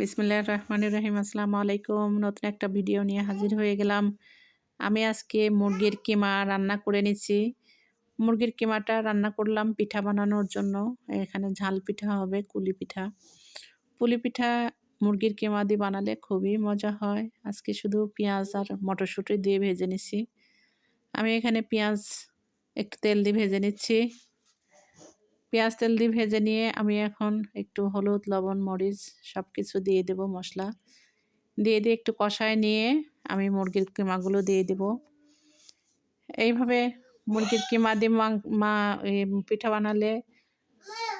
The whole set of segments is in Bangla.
বিসমিল্লাহ রহমানুর রহিম, আসসালামু আলাইকুম। নতুন একটা ভিডিও নিয়ে হাজির হয়ে গেলাম। আমি আজকে মুরগির কিমা রান্না করে নিচ্ছি। মুরগির কিমাটা রান্না করলাম পিঠা বানানোর জন্য। এখানে ঝাল পিঠা হবে, কুলি পিঠা। পুলি পিঠা মুরগির কিমা দিয়ে বানালে খুবই মজা হয়। আজকে শুধু পেঁয়াজ আর মটরশুঁটি দিয়ে ভেজে নিচ্ছি। আমি এখানে পেঁয়াজ একটু তেল দিয়ে ভেজে নিচ্ছি। পেঁয়াজ তেল দিয়ে ভেজে নিয়ে আমি এখন একটু হলুদ, লবণ, মরিচ সব কিছু দিয়ে দেব মশলা। দিয়ে দিয়ে একটু কষায় নিয়ে আমি মুরগির কিমাগুলো দিয়ে দেব। এইভাবে মুরগির কিমা দিয়ে মা পিঠা বানালে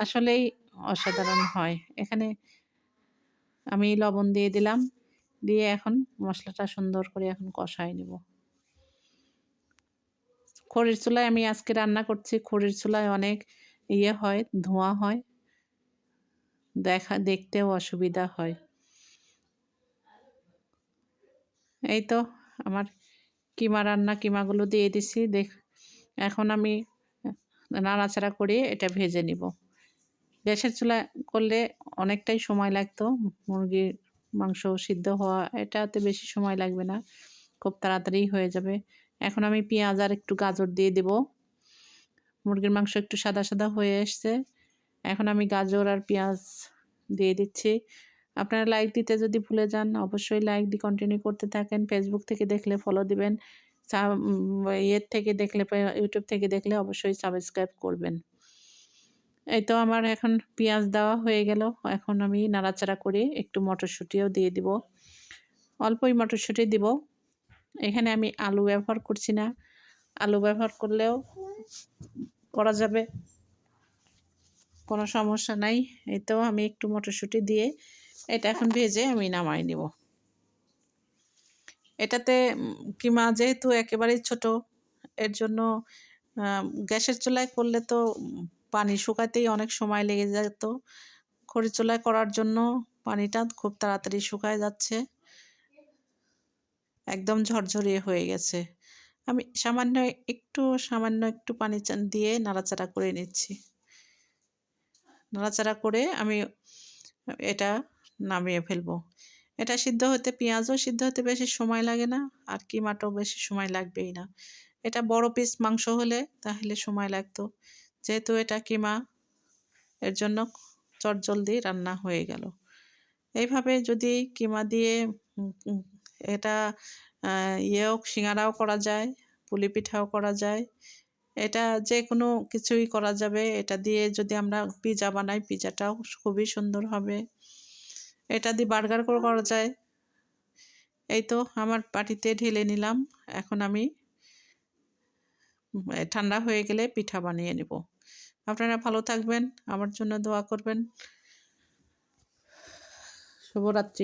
আসলেই অসাধারণ হয়। এখানে আমি লবণ দিয়ে দিলাম, দিয়ে এখন মশলাটা সুন্দর করে এখন কষায় নেব। খড়ির চুলায় আমি আজকে রান্না করছি, খড়ির চুলায় অনেক ইয়ে হয়, ধোঁয়া হয়, দেখা, দেখতেও অসুবিধা হয়। এই তো আমার কিমা রান্না, কিমাগুলো দিয়ে দিছি, দেখ, এখন আমি নাড়াচাড়া করে এটা ভেজে নিব। গ্যাসের চুলা করলে অনেকটাই সময় লাগতো, মুরগির মাংস সিদ্ধ হওয়া, এটাতে বেশি সময় লাগবে না, খুব তাড়াতাড়ি হয়ে যাবে। এখন আমি পেঁয়াজ আর একটু গাজর দিয়ে দেবো। মুরগির মাংস একটু সাদা সাদা হয়ে এসছে। এখন আমি গাজর আর পেঁয়াজ দিয়ে দিচ্ছি। আপনারা লাইক দিতে যদি ভুলে যান, অবশ্যই লাইক দিয়ে কন্টিনিউ করতে থাকেন। ফেসবুক থেকে দেখলে ফলো দিবেন। ইয়ের থেকে দেখলে ইউটিউব থেকে দেখলে অবশ্যই সাবস্ক্রাইব করবেন। এই তো আমার এখন পেঁয়াজ দেওয়া হয়ে গেল। এখন আমি নাড়াচাড়া করে একটু মটরশুঁটিও দিয়ে দিব। অল্পই মটরশুঁটি দিব। এখানে আমি আলু ব্যবহার করছি না। আলু ব্যবহার করলেও করা যাবে। কোনো সমস্যা নাই। এই তো আমি একটু মটরশুঁটি দিয়ে এটা এখন ভেজে আমি নামাই নিব। এটাতে কিমা যেহেতু একেবারেই ছোট, এর জন্য গ্যাসের চুলায় করলে তো পানি শুকাতেই অনেক সময় লেগে যেত। খড়ি চুলায় করার জন্য পানিটা খুব তাড়াতাড়ি শুকায় যাচ্ছে। একদম ঝরঝরিয়ে হয়ে গেছে। আমি সামান্য একটু সামান্য একটু পানি চান দিয়ে নাড়াচাড়া করে নিচ্ছি। নাড়াচাড়া করে আমি এটা নামিয়ে ফেলব। এটা সিদ্ধ হতে পেঁয়াজও সিদ্ধ হতে বেশি সময় লাগে না, আর কিমাটাও বেশি সময় লাগবেই না। এটা বড় পিস মাংস হলে তাহলে সময় লাগতো। যেহেতু এটা কিমা, এর জন্য চটজলদি রান্না হয়ে গেল। এইভাবে যদি কিমা দিয়ে এটা ইয়েও সিঙ্গারাও করা যায়, পুলি পিঠাও করা যায়। এটা যে কোনো কিছুই করা যাবে। এটা দিয়ে যদি আমরা পিজা বানাই, পিজাটাও খুবই সুন্দর হবে। এটা দিয়ে বার্গার করে যায়। এই তো আমার পাটিতে ঢেলে নিলাম। এখন আমি ঠান্ডা হয়ে গেলে পিঠা বানিয়ে নেব। আপনারা ভালো থাকবেন, আমার জন্য দোয়া করবেন। শুভরাত্রি।